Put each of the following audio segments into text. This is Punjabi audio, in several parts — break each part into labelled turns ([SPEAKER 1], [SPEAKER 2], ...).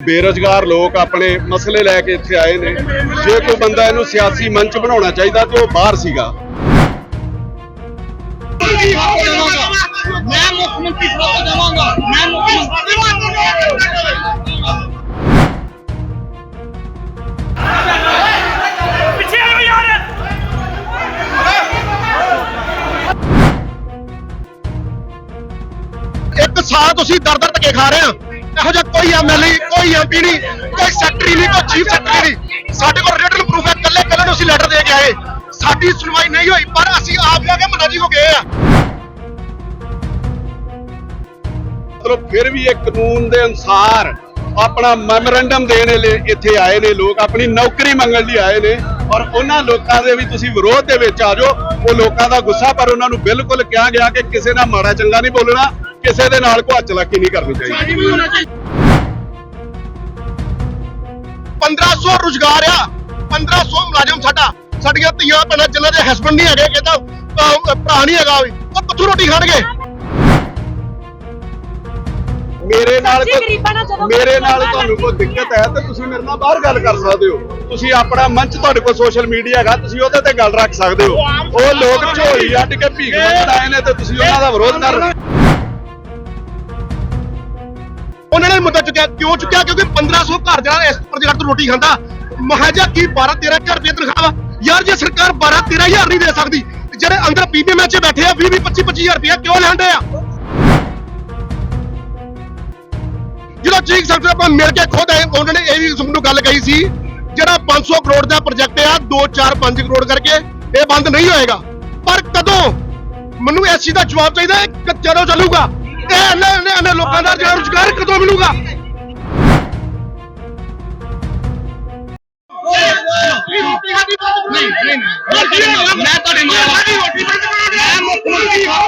[SPEAKER 1] ਬੇਰੋਜ਼ਗਾਰ ਲੋਕ ਆਪਣੇ ਮਸਲੇ ਲੈ ਕੇ ਇੱਥੇ ਆਏ ਨੇ। ਜੇ ਕੋਈ ਬੰਦਾ ਇਹਨੂੰ ਸਿਆਸੀ ਮੰਚ ਬਣਾਉਣਾ ਚਾਹੀਦਾ ਤੇ ਉਹ ਬਾਹਰ ਸੀਗਾ।
[SPEAKER 2] ਮੈਂ ਮੁੱਖ ਮੰਤਰੀ ਸਾਹਿਬ ਤੋਂ ਜਾਵਾਂਗਾ। ਮੈਂ ਮੁੱਖ
[SPEAKER 3] ਪਿੱਛੇ ਆਓ ਯਾਰ।
[SPEAKER 4] ਇੱਕ ਸਾਲ ਤੁਸੀਂ ਦਰ ਦਰ ਧੱਕੇ ਖਾ ਰਹੇ ਆ। ਇਹੋ ਜਿਹਾ ਕੋਈ ਐਮਐਲਏ ਕੋਈ ਐਮਪੀ ਨਹੀਂ, ਕੋਈ ਸੈਕਟਰੀ ਨਹੀਂ, ਕੋਈ ਚੀਫ ਸੈਕਟਰੀ ਨਹੀਂ। ਸਾਡੇ ਕੋਲ ਰਿਟਨ ਪ੍ਰੂਫ ਹੈ ਕੱਲੇ ਕੱਲੇ ਨੂੰ ਅਸੀਂ ਲੈਟਰ ਦੇ ਕੇ ਆਏ। ਸਾਡੀ ਸੁਣਵਾਈ ਨਹੀਂ ਹੋਈ, ਪਰ ਅਸੀਂ ਆਪ ਜਾ ਕੇ ਮਨਾਜੀ ਹੋ ਗਏ ਆ।
[SPEAKER 1] ਮਤਲਬ ਫਿਰ ਵੀ ਇਹ ਕਾਨੂੰਨ ਦੇ ਅਨੁਸਾਰ ਆਪਣਾ ਮੈਮੋਰੈਂਡਮ ਦੇਣ ਲਈ ਇੱਥੇ ਆਏ ਨੇ ਲੋਕ, ਆਪਣੀ ਨੌਕਰੀ ਮੰਗਣ ਲਈ ਆਏ ਨੇ, ਔਰ ਉਹਨਾਂ ਲੋਕਾਂ ਦੇ ਵੀ ਤੁਸੀਂ ਵਿਰੋਧ ਦੇ ਵਿੱਚ ਆ ਜਾਓ। ਉਹ ਲੋਕਾਂ ਦਾ ਗੁੱਸਾ, ਪਰ ਉਹਨਾਂ ਨੂੰ ਬਿਲਕੁਲ ਕਿਹਾ ਗਿਆ ਕਿ ਕਿਸੇ ਨਾਲ ਮਾੜਾ ਚੰਗਾ ਨਹੀਂ ਬੋਲਣਾ। ਕਿਸੇ ਦੇ ਨਾਲ ਕੋਈ ਚਲਾਕੀ ਨਹੀਂ ਕਰਨੀ ਚਾਹੀਦੀ।
[SPEAKER 4] 1500 ਰੁਜ਼ਗਾਰ ਆ 1500 ਮੁਲਾਜ਼ਮ ਸਾਡਾ ਸਾਡੀਆਂ ਧੀਆਂ ਭੈਣਾਂ ਜਿਨ੍ਹਾਂ ਦੇ ਹਸਬੰਡ ਨਹੀਂ ਹੈਗੇ ਕਹਿੰਦਾ ਭਰਾ ਨਹੀਂ ਹੈਗਾ ਵੀ ਉਹ ਕਿੱਥੋਂ ਰੋਟੀ ਖਾਣਗੇ?
[SPEAKER 1] ਮੇਰੇ ਨਾਲ
[SPEAKER 5] ਸੱਚੀ ਗਰੀਬਾਂ ਨਾਲ
[SPEAKER 1] ਕੋਈ
[SPEAKER 5] ਜਦੋਂ
[SPEAKER 1] ਮੇਰੇ ਨਾਲ ਤੁਹਾਨੂੰ ਕੋਈ ਦਿੱਕਤ ਹੈ। ਤੇ ਤੁਸੀਂ ਮੇਰੇ ਨਾਲ ਬਾਹਰ ਗੱਲ ਕਰ ਸਕਦੇ ਹੋ। ਤੁਸੀਂ ਆਪਣਾ ਮੰਚ ਤੁਹਾਡੇ ਕੋਲ ਸੋਸ਼ਲ ਮੀਡੀਆ ਹੈਗਾ ਤੁਸੀਂ ਉਹਦੇ ਤੇ ਗੱਲ ਰੱਖ ਸਕਦੇ ਹੋ। ਉਹ ਲੋਕ ਝੋਲੀ ਅੱਡ ਕੇ ਭੀਖ ਮੰਗਣ ਆਏ ਨੇ ਤੇ ਤੁਸੀਂ ਉਹਨਾਂ ਦਾ ਵਿਰੋਧ ਕਰ ਰਹੇ
[SPEAKER 4] ਉਹਨਾਂ ਨੇ ਮੁੱਦਾ ਚੁੱਕਿਆ। ਕਿਉਂ ਚੁੱਕਿਆ? ਕਿਉਂਕਿ 1500 ਘਰ ਜਿਹੜਾ ਇਸ ਪ੍ਰੋਜੈਕਟ ਤੋਂ ਰੋਟੀ ਖਾਂਦਾ। ਮਹਾਜਾ ਕੀ 12 13000 ਰੁਪਏ ਤਨਖਾਹ ਵਾ? ਯਾਰ, ਜੇ ਸਰਕਾਰ 12 13000 ਨਹੀਂ ਦੇ ਸਕਦੀ ਜਿਹੜੇ ਅੰਦਰ ਪੀਪੀਐਮ ਚ ਬੈਠੇ ਆ 20 25 25000 ਰੁਪਏ ਕਿਉਂ ਲੈਂਦੇ ਆ? ਜਦੋਂ ਚੀਫ ਸੈਕਟਰੀ ਆਪਾਂ ਮਿਲ ਕੇ ਖੁਦ ਆਏ, ਉਹਨਾਂ ਨੇ ਇਹ ਵੀ ਸਾਨੂੰ ਗੱਲ ਕਹੀ ਸੀ, ਜਿਹੜਾ 500 ਕਰੋੜ ਦਾ ਪ੍ਰੋਜੈਕਟ ਆ 2 4 5 ਕਰੋੜ ਕਰਕੇ, ਇਹ ਬੰਦ ਨਹੀਂ ਹੋਏਗਾ। ਪਰ ਕਦੋਂ? ਮੈਨੂੰ ਇਸ ਚੀਜ਼ ਦਾ ਜਵਾਬ ਚਾਹੀਦਾ ਹੈ ਕਿ ਕਦੋਂ ਚੱਲੂਗਾ? ਇਹ ਇਹਨੇ ਇਹਨੇ- ਇਹਨੇ ਲੋਕਾਂ ਦਾ ਜਿਹੜਾ ਰੁਜ਼ਗਾਰ ਕਦੋਂ ਮਿਲੂਗਾ?
[SPEAKER 2] ਨਹੀਂ ਨਹੀਂ ਮੈਂ ਤੁਹਾਡੇ ਨਾਲ ਮੈਂ ਮੁੱਖ ਮੰਤਰੀ ਸਾਹਿਬ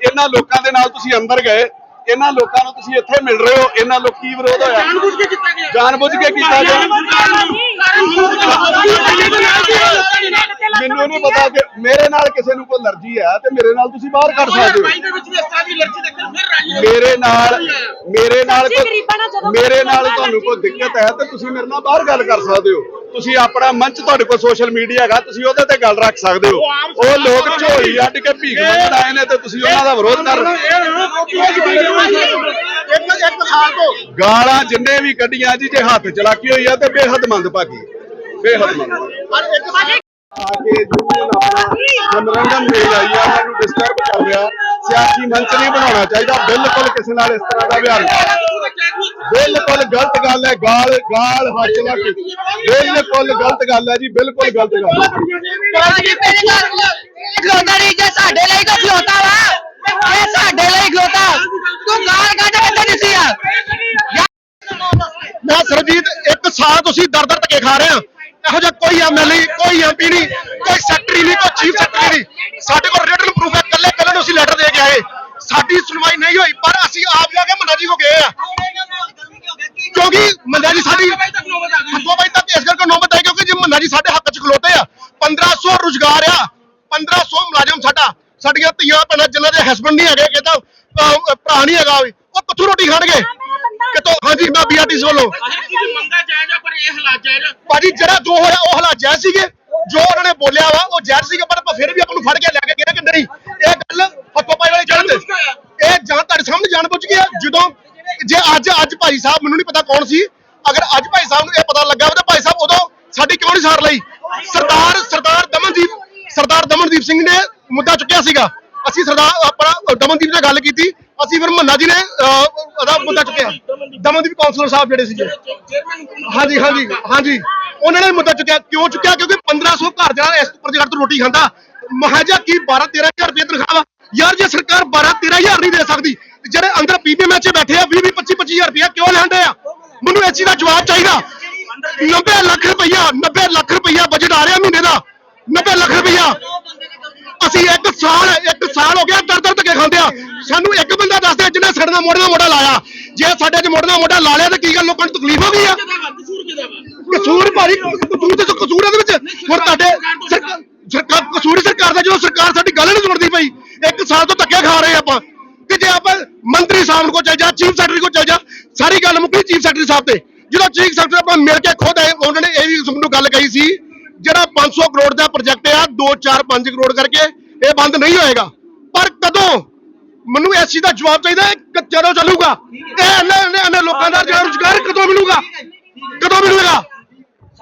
[SPEAKER 1] ਇਹਨਾਂ ਲੋਕਾਂ ਦੇ ਨਾਲ ਤੁਸੀਂ ਅੰਦਰ ਗਏ ਇਹਨਾਂ ਲੋਕਾਂ ਨੂੰ ਤੁਸੀਂ ਇੱਥੇ ਮਿਲ ਰਹੇ ਹੋ ਇਹਨਾਂ ਲੋਕ ਕੀ ਵਿਰੋਧ ਹੋਇਆ?
[SPEAKER 2] ਜਾਣਬੁੱਝ ਕੇ ਕੀਤਾ ਗਿਆ।
[SPEAKER 1] ਜਾਣਬੁੱਝ ਕੇ ਕੀਤਾ ਗਿਆ। ਮੈਨੂੰ ਨਹੀਂ ਪਤਾ ਕਿ ਮੇਰੇ ਨਾਲ ਕਿਸੇ ਨੂੰ ਕੋਈ ਅਲਰਜੀ ਹੈ ਤੇ ਮੇਰੇ ਨਾਲ ਤੁਸੀਂ ਬਾਹਰ ਕਰ ਸਕਦੇ ਹੋ। ਮੇਰੇ ਨਾਲ ਮੇਰੇ ਨਾਲ ਮੇਰੇ ਨਾਲ ਤੁਹਾਨੂੰ ਕੋਈ ਦਿੱਕਤ ਹੈ। ਤੇ ਤੁਸੀਂ ਮੇਰੇ ਨਾਲ ਬਾਹਰ ਗੱਲ ਕਰ ਸਕਦੇ ਹੋ। ਤੁਸੀਂ ਆਪਣਾ ਮੰਚ ਤੁਹਾਡੇ ਕੋਲ ਸੋਸ਼ਲ ਮੀਡੀਆ ਹੈਗਾ, ਤੁਸੀਂ ਉਹਦੇ ਤੇ ਗੱਲ ਰੱਖ ਸਕਦੇ ਹੋ। ਉਹ ਲੋਕ ਝੋਲੀ ਅੱਡ ਕੇ ਭੀਖ ਮੰਗਣ ਆਏ ਨੇ ਤੇ ਤੁਸੀਂ ਉਹਨਾਂ ਦਾ ਵਿਰੋਧ ਕਰ ਗਾਲਾਂ ਜਿੰਨੇ ਵੀ ਕੱਢੀਆਂ ਜੀ, ਜੇ ਹੱਥ ਚਲਾਕੀ ਹੋਈ ਆ ਤੇ ਬੇਹੱਦ ਮੰਦ ਭਾਗੀ। ਬੇਹੱਦ ਮੰਦ। ਆ ਕੇ ਯੂਨੀਅਨ ਆਪਣਾ ਮੈਮੋਰੈਂਡਮ ਦੇ ਆਈ ਆ, ਮੈਨੂੰ ਡਿਸਟਰਬ ਕਰ ਰਿਹਾ। ਸਿਆਸੀ ਮੰਚ ਨਹੀਂ ਬਣਾਉਣਾ ਚਾਹੀਦਾ, ਬਿਲਕੁਲ ਕਿਸੇ ਨਾਲ ਇਸ ਤਰ੍ਹਾਂ ਦਾ ਵਿਹਾਰ ਬਿਲਕੁਲ ਗਲਤ ਗੱਲ ਹੈ, ਗਾਲ ਗਾਲ ਹੱਥ ਚਲਾ ਕੇ ਬਿਲਕੁਲ ਗਲਤ ਗੱਲ ਹੈ ਜੀ, ਬਿਲਕੁਲ ਗਲਤ ਗੱਲ
[SPEAKER 6] ਖਲੋਤਾ ਨਹੀਂ ਜੇ ਸਾਡੇ ਲਈ ਤਾਂ ਖਲੋਤਾ ਵਾ ਇਹ ਸਾਡੇ ਲਈ ਖਲੋਤਾ ਤੂੰ ਗਾਲ ਕੱਢ ਕੇ ਨਹੀਂ ਸੀ ਆ
[SPEAKER 4] ਮੈਂ ਸਰਜੀਤ, ਇੱਕ ਸਾਲ ਤੁਸੀਂ ਦਰ ਦਰ ਧੱਕੇ ਖਾ ਰਹੇ ਆ ਇਹੋ ਜਿਹਾ ਕੋਈ ਐਮਐਲਏ ਕੋਈ ਐਮਪੀ ਨਹੀਂ, ਕੋਈ ਸੈਕਟਰੀ ਨਹੀਂ, ਕੋਈ ਚੀਫ ਸੈਕਟਰੀ ਨਹੀਂ। ਸਾਡੇ ਕੋਲ ਰਿਟਨ ਪ੍ਰੂਫ ਹੈ ਕੱਲੇ ਕੱਲੇ ਨੂੰ ਅਸੀਂ ਲੈਟਰ ਦੇ ਕੇ ਆਏ। ਸਾਡੀ ਸੁਣਵਾਈ ਨਹੀਂ ਹੋਈ, ਪਰ ਅਸੀਂ ਆਪ ਜਾ ਕੇ ਮਨਾਜੀ ਹੋ ਗਏ ਆ। ਕਿਉਂਕਿ ਮਨਾਜੀ ਸਾਡੀ ਹੱਦੋਂ ਵਜੇ ਤੱਕ ਇਸ ਕਰਕੇ ਨੌਬਤ ਆਈ ਕਿਉਂਕਿ ਜੇ ਮਨਾਜੀ ਸਾਡੇ ਹੱਕ 'ਚ ਖਲੋਤੇ ਆ 1500 ਰੁਜ਼ਗਾਰ ਆ 1500 ਮੁਲਾਜ਼ਮ ਸਾਡਾ ਸਾਡੀਆਂ ਧੀਆਂ ਭੈਣਾਂ ਜਿਨ੍ਹਾਂ ਦੇ ਹਸਬੰਡ ਨਹੀਂ ਹੈਗੇ ਕਹਿੰਦਾ ਭਰਾ ਨਹੀਂ ਹੈਗਾ ਵੀ ਉਹ ਕਿੱਥੋਂ ਰੋਟੀ ਖਾਣਗੇ? ਕਿਤੋਂ? ਹਾਂਜੀ ਮੈਂ ਬੀਆਰਟੀਸ ਵੱਲੋਂ।
[SPEAKER 2] ਮੰਗਾ ਜਾਇਜ਼ ਆ ਪਰ ਇਹ ਹਾਲਾਤ ਜਾਇਜ਼ ਆ।
[SPEAKER 4] ਭਾਜੀ ਜਿਹੜਾ ਜੋ ਹੋਇਆ ਉਹ ਹਾਲਾਤ ਜਾਇਜ਼ ਸੀਗੇ। ਜੋ ਉਹਨਾਂ ਨੇ ਬੋਲਿਆ ਵਾ ਉਹ ਜਾਇਜ਼ ਸੀਗਾ ਪਰ ਆਪਾਂ ਫਿਰ ਵੀ ਆਪਾਂ ਨੂੰ ਫੜ ਕੇ ਲੈ ਕੇ ਗਏ ਕਿ ਨਹੀਂ? ਇਹ ਗੱਲ ਹੱਥੋਂ ਪਾਈ ਵਾਲੀ ਜਾਣ ਇਹ ਜਾਂ ਤੁਹਾਡੇ ਸਾਹਮਣੇ ਜਾਣ ਬੁੱਝ ਗਿਆ ਜਦੋਂ ਜੇ ਅੱਜ ਅੱਜ ਭਾਈ ਸਾਹਿਬ ਮੈਨੂੰ ਨਹੀਂ ਪਤਾ ਕੌਣ ਸੀ ਅਗਰ ਅੱਜ ਭਾਈ ਸਾਹਿਬ ਨੂੰ ਇਹ ਪਤਾ ਲੱਗਾ ਤਾਂ ਭਾਈ ਸਾਹਿਬ ਉਦੋਂ ਸਾਡੀ ਕਿਉਂ ਨਹੀਂ ਸਾਰ ਲਈ? ਸਰਦਾਰ ਸਰਦਾਰ ਦਮਨਦੀਪ ਸਰਦਾਰ ਦਮਨਦੀਪ ਸਿੰਘ ਨੇ ਮੁੱਦਾ ਚੁੱਕਿਆ ਸੀਗਾ। ਅਸੀਂ ਸਰਦਾਰ ਆਪਣਾ ਦਮਨਦੀਪ ਨਾਲ ਗੱਲ ਕੀਤੀ। ਅਸੀਂ ਫਿਰ ਮੰਨਾ ਜੀ ਨੇ ਅਹ, ਉਹਦਾ ਮੁੱਦਾ ਚੁੱਕਿਆ। ਦਮਨਦੀਪ ਕਾਉਂਸਲਰ ਸਾਹਿਬ ਜਿਹੜੇ ਸੀਗੇ। ਹਾਂਜੀ ਹਾਂਜੀ ਹਾਂਜੀ। ਉਹਨਾਂ ਨੇ ਮੁੱਦਾ ਚੁੱਕਿਆ। ਕਿਉਂ ਚੁੱਕਿਆ? ਕਿਉਂਕਿ 1500 ਘਰ ਜਿਹੜਾ ਇਸ ਪ੍ਰੋਜੈਕਟ ਤੋਂ ਰੋਟੀ ਖਾਂਦਾ ਮਹਾਜਾ ਕੀ 12 13000 ਰੁਪਏ ਤਨਖਾਹ ਵਾ। ਯਾਰ ਜੇ ਸਰਕਾਰ 12 13000 ਨਹੀਂ ਦੇ ਸਕਦੀ ਜਿਹੜੇ ਅੰਦਰ ਪੀਪੀਐਮ 'ਚ ਬੈਠੇ ਆ 20 20 25 25000 ਰੁਪਇਆ ਕਿਉਂ ਲੈਂਦੇ ਆ? ਮੈਨੂੰ ਇਸ ਚੀਜ਼ ਦਾ ਜਵਾਬ ਚਾਹੀਦਾ। 90 ਲੱਖ ਰੁਪਈਆ 90 ਲੱਖ ਰੁਪਈਆ ਬਜਟ ਆ ਰਿਹਾ ਮਹੀਨੇ ਦਾ। 90 ਲੱਖ ਰੁਪਈਆ ਅਸੀਂ ਇੱਕ ਸਾਲ ਇੱਕ ਸਾਲ ਹੋ ਗਿਆ ਦਰ ਦਰ ਧੱਕੇ ਖਾਂਦੇ ਆ। ਸਾਨੂੰ ਇੱਕ ਬੰਦਾ ਦੱਸ ਦੇ ਜਿਹਨੇ ਸਾਡੇ ਨਾਲ ਮੋਢੇ ਨਾਲ ਮੋਢਾ ਲਾਇਆ। ਜੇ ਸਾਡੇ 'ਚ ਮੋਢੇ ਨਾਲ ਮੋਢਾ ਲਾ ਲਿਆ ਤਾਂ ਕੀ ਗੱਲ, ਲੋਕਾਂ ਨੂੰ ਤਕਲੀਫ ਹੋ ਗਈ ਆ? ਕਸੂਰ ਭਾਰੀ, ਕਸੂਰ ਤੇ ਕਸੂਰ ਇਹਦੇ ਵਿੱਚ। ਹੁਣ ਤੁਹਾਡੇ ਸਰਕਾਰ ਕਸੂਰ ਸਰਕਾਰ ਦਾ ਜਦੋਂ ਸਰਕਾਰ ਸਾਡੀ ਗੱਲ ਨਹੀਂ ਸੁਣਦੀ ਪਈ, ਇੱਕ ਸਾਲ ਤੋਂ ਧੱਕੇ ਖਾ ਰਹੇ ਆਪਾਂ। ਤੇ ਜੇ ਆਪਾਂ ਮੰਤਰੀ ਸਾਹਿਬ ਕੋਲ ਚੱਲ ਜਾ ਚੀਫ ਸੈਕਟਰੀ ਕੋਲ ਚੱਲ ਜਾ, ਸਾਰੀ ਗੱਲ ਮੁੱਕੀ ਚੀਫ ਸੈਕਟਰੀ ਸਾਹਿਬ ਤੇ। ਜਦੋਂ ਚੀਫ ਸੈਕਟਰੀ ਆਪਾਂ ਮਿਲ ਕੇ ਖੁਦ ਆਏ, ਉਹਨਾਂ ਨੇ ਇਹ ਵੀ ਸਾਨੂੰ ਗੱਲ ਕਹੀ ਸੀ, ਜਿਹੜਾ 500 ਕਰੋੜ ਦਾ ਪ੍ਰੋਜੈਕਟ ਆ 2 4 5 ਕਰੋੜ ਕਰਕੇ ਇਹ ਬੰਦ ਨਹੀਂ ਹੋਏਗਾ। ਪਰ ਕਦੋਂ? ਮੈਨੂੰ ਇਸ ਚੀਜ਼ ਦਾ ਜਵਾਬ ਚਾਹੀਦਾ ਹੈ, ਕਿ ਚੱਲੂਗਾ? ਇਹ ਇੰਨੇ ਲੋਕਾਂ ਦਾ ਰੁਜ਼ਗਾਰ ਕਦੋਂ ਮਿਲੂਗਾ? ਕਦੋਂ ਮਿਲੂਗਾ?